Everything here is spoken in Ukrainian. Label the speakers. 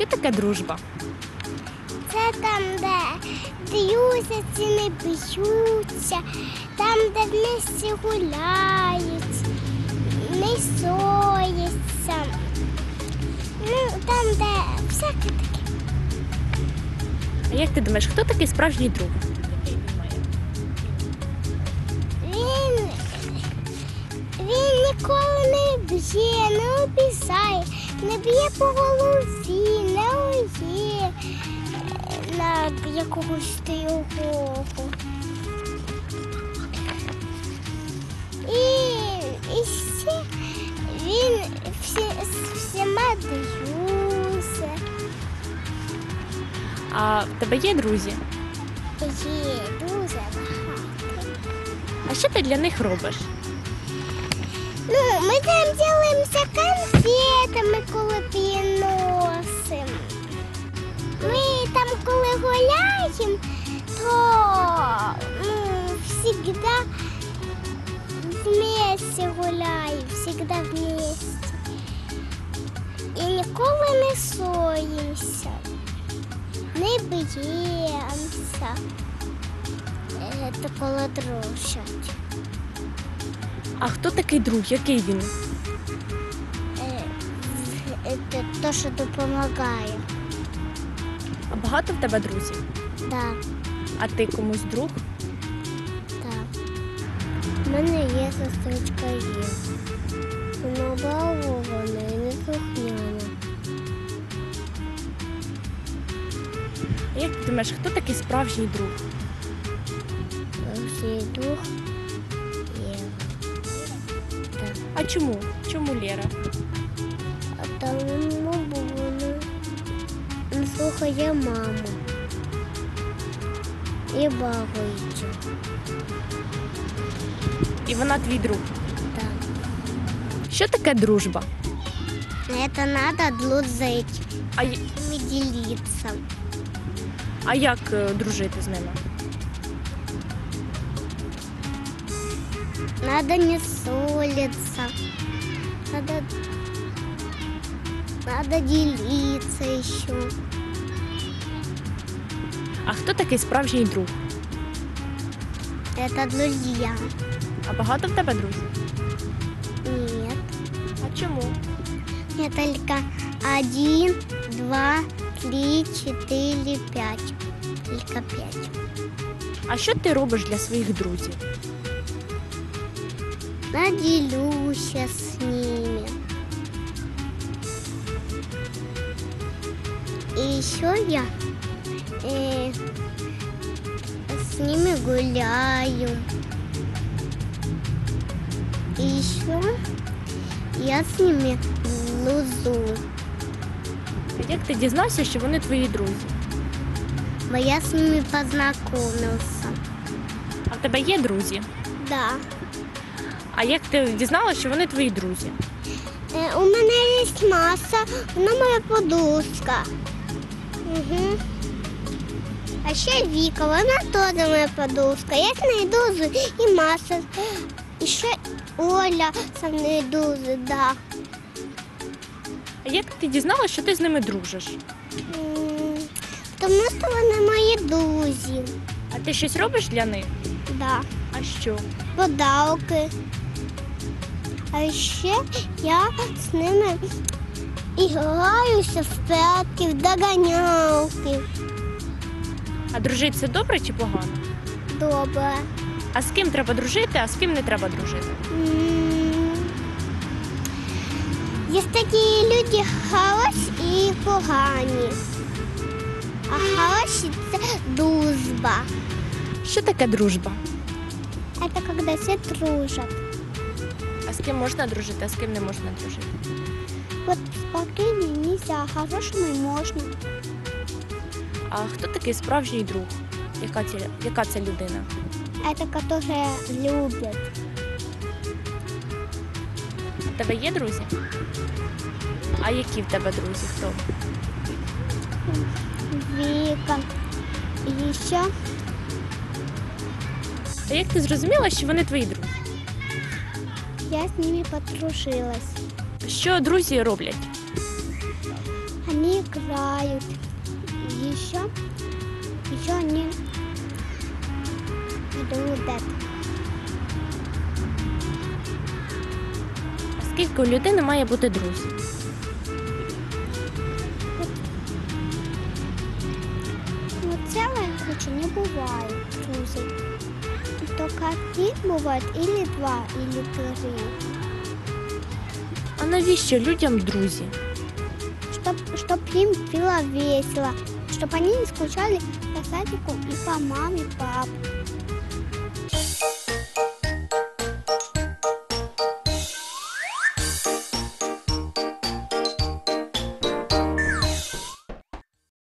Speaker 1: Що таке дружба?
Speaker 2: Це там, де дрюсяться, не б'ються, там, де вместе гуляють, не соються. Ну, там, де всяке таке.
Speaker 1: А як ти думаєш, хто такий справжній друг?
Speaker 2: Він, він ніколи не б'є, не обіцяє, не б'є по голові, не на якогось другого. І, і ще він всі, всіма друзі.
Speaker 1: А в тебе є друзі?
Speaker 2: Є дуже багато.
Speaker 1: А що ти для них робиш?
Speaker 2: Ну, ми там ділимося конфетами, то ну, завжди вместе гуляємо, завжди вместе. І ніколи не соїмося, не б'ємося. Коли дружать.
Speaker 1: А хто такий друг? Який він?
Speaker 2: Це те, що допомагає.
Speaker 1: А багато в тебе друзів?
Speaker 2: Да,
Speaker 1: А ти комусь друг?
Speaker 2: так. У мене є сестричка є. Вона балована і не слухняна.
Speaker 1: Як ти думаєш, хто такий справжній друг?
Speaker 2: Всі дух є. Так.
Speaker 1: А чому? Чому Лєра?
Speaker 2: А там ну, бо вона не слухає маму. І багується.
Speaker 1: І вона твій друг.
Speaker 2: Так.
Speaker 1: Що таке дружба?
Speaker 2: Это надо дружить,
Speaker 1: А, й-
Speaker 2: не делиться.
Speaker 1: а як е, дружити з ними?
Speaker 2: Надо не ссориться. Надо, надо делиться еще.
Speaker 1: А хто такий справжній друг?
Speaker 2: Это друзья.
Speaker 1: А багато в тебе друзів?
Speaker 2: Нет.
Speaker 1: А чому?
Speaker 2: Я только один, два, три, четыре, пять. Только пять.
Speaker 1: А що ти робиш для своїх друзів?
Speaker 2: Наделюсь с ними. И еще я э, с ними гуляю. И еще я с ними лузу.
Speaker 1: А Як ти дізнався, що вони твої друзі?
Speaker 2: Бо я с ними познакомился.
Speaker 1: А в тебе є друзі?
Speaker 2: Да.
Speaker 1: А як ти дізналася, що вони твої друзі?
Speaker 2: Е, у мене є маса, вона моя подушка. Угу. А ще Віка, вона теж моя подушка. Я з нею дуже і маса. І ще Оля со мною дуже, да.
Speaker 1: А як ти дізналася, що ти з ними дружиш?
Speaker 2: М, Тому що вони мої друзі.
Speaker 1: А ти щось робиш для них?
Speaker 2: Да.
Speaker 1: А що?
Speaker 2: Подалки. А ще я з ними і граюся в п'ятки, в доганялки.
Speaker 1: А дружити це добре чи погано?
Speaker 2: Добре.
Speaker 1: А з ким треба дружити, а з ким не треба дружити?
Speaker 2: М, Є такі люди хороші і погані. А хороші це дружба.
Speaker 1: Що таке дружба?
Speaker 2: Це коли всі дружать.
Speaker 1: А з ким можна дружити, а з ким не можна дружити?
Speaker 2: От спокійно нельзя, а хорошому можна.
Speaker 1: А хто такий справжній друг? Яка це, яка це людина?
Speaker 2: Це, которые люблять.
Speaker 1: У тебе є друзі? А які в тебе друзі? Хто?
Speaker 2: Віка. І ще
Speaker 1: А як ти зрозуміла, що вони твої друзі?
Speaker 2: я з ними подружилась.
Speaker 1: Що друзі роблять?
Speaker 2: они играют Еще, еще они идут это.
Speaker 1: А скільки у людини має бути друзів?
Speaker 2: Ну, целая куча не бывает друзей. Только один бывает, или два, или три.
Speaker 1: А навіщо людям друзі?
Speaker 2: Чтоб, чтоб им было весело. Чтобы они не скучали по садику и по маме, папе.